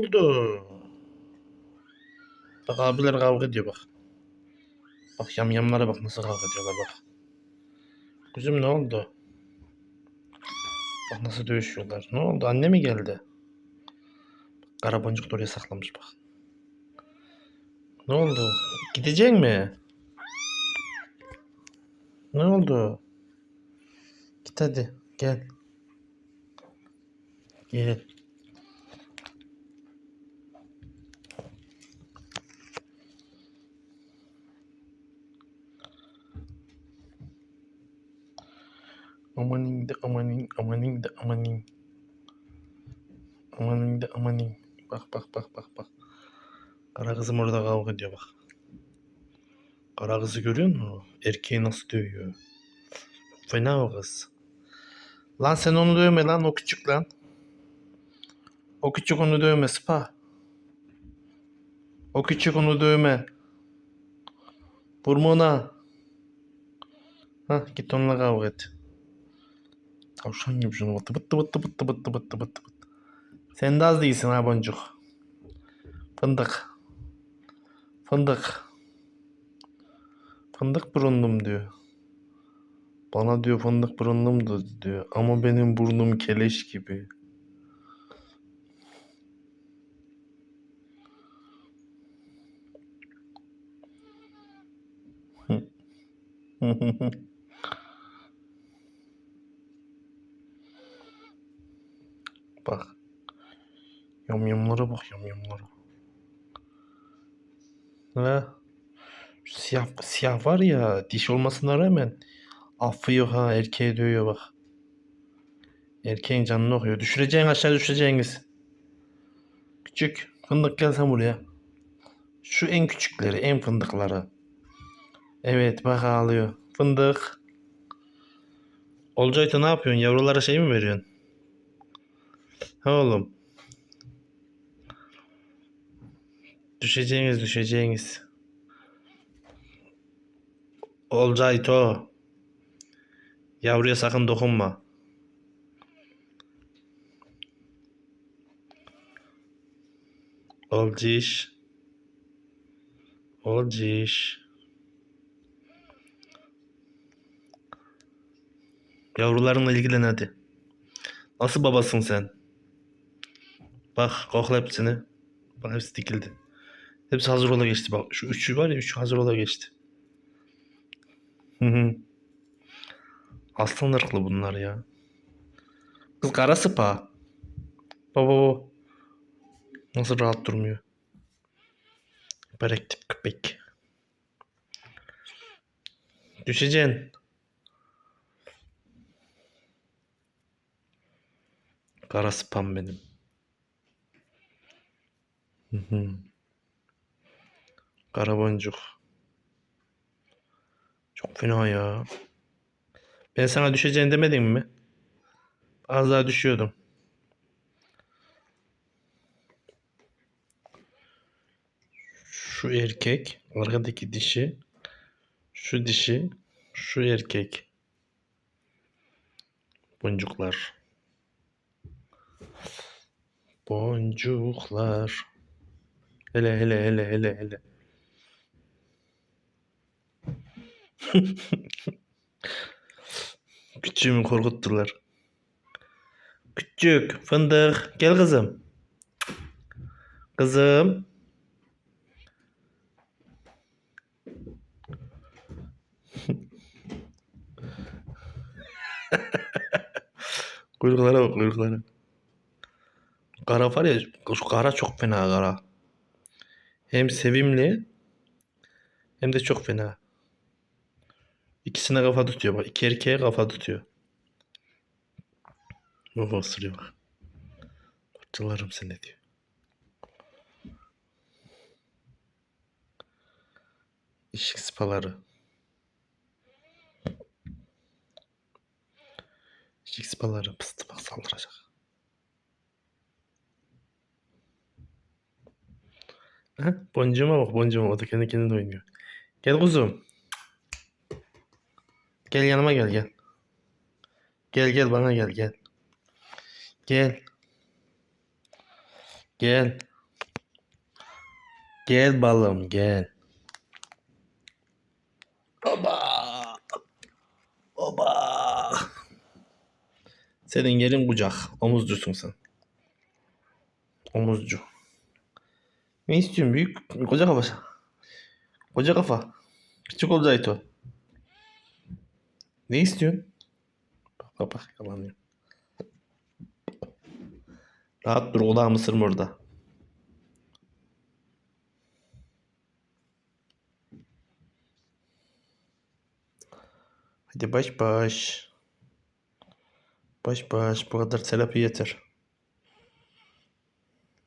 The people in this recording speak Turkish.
oldu? Bak abiler kavga ediyor bak. Bak yamyamlara bak nasıl kavga ediyorlar bak. Kuzum ne oldu? Bak nasıl dövüşüyorlar. Ne oldu? Anne mi geldi? Kara boncuk da oraya saklamış bak. Ne oldu? Gidecek mi? Ne oldu? Git hadi. Gel. Gel. Amanin de amanin, amanin de amanin. Amanin de amanin. Bak bak bak bak bak. Kara kızım orada kavga ediyor bak. Kara kızı görüyor musun? Erkeği nasıl dövüyor? Fena o kız. Lan sen onu dövme lan o küçük lan. O küçük onu dövme spa. O küçük onu dövme. Vurma ona. Hah git onunla kavga et. Tavşan gibi şunu bıttı bıttı bıttı bıttı bıttı bıttı bıttı bıttı. Sen de az değilsin ha boncuk. Fındık. Fındık. Fındık burunlum diyor. Bana diyor fındık burunlum da diyor. Ama benim burnum keleş gibi. Bak. Yamyamlara bak yamyamlara. Şu siyah, siyah var ya diş olmasına rağmen affı yok ha erkeğe dövüyor bak. Erkeğin canını okuyor. Düşüreceğin aşağı düşüreceğiniz. Küçük fındık gel sen buraya. Şu en küçükleri en fındıkları. Evet bak ağlıyor. Fındık. Olcayta ne yapıyorsun? Yavrulara şey mi veriyorsun? Oğlum. Düşeceğiniz düşeceğiniz. Olcayto. Yavruya sakın dokunma. Olciş. Olciş. Yavrularınla ilgilen hadi. Nasıl babasın sen? Bak kokla hepsini. Bak hepsi dikildi. Hepsi hazır ola geçti. Bak şu üçü var ya üçü hazır ola geçti. Hı hı. Aslan ırklı bunlar ya. Kız kara sıpa. Baba baba. Nasıl rahat durmuyor. Börek tip köpek. Düşeceksin. Kara spam benim. Hı hı. Kara boncuk. Çok fena ya. Ben sana düşeceğini demedim mi? Az daha düşüyordum. Şu erkek, arkadaki dişi, şu dişi, şu erkek. Boncuklar. Boncuklar. Hele hele hele hele hele. Küçüğümü korkuttular. Küçük fındık gel kızım. Kızım. kuyruklara bak kuyruklara. Kara var ya şu kara çok fena kara. Hem sevimli hem de çok fena. İkisine kafa tutuyor bak. İki erkeğe kafa tutuyor. Baba ısırıyor bak. Parçalarım seni diyor. İşik sıpaları. İşik sıpaları pıstı bak saldıracak. Ha? Boncuğuma bak boncuğuma. O da kendi kendine oynuyor. Gel kuzum. Gel yanıma gel gel. Gel gel bana gel gel. Gel. Gel. Gel balım gel. Oba. Oba. Senin yerin kucak. Omuzcusun sen. Omuzcu. Ne istiyorsun büyük? Koca kafa. Koca kafa. Küçük olacaktı o. Ne istiyorsun? Bak bak bak yalanıyor. Rahat dur kulağımı ısırma orada. Hadi baş baş. Baş baş bu kadar terapi yeter.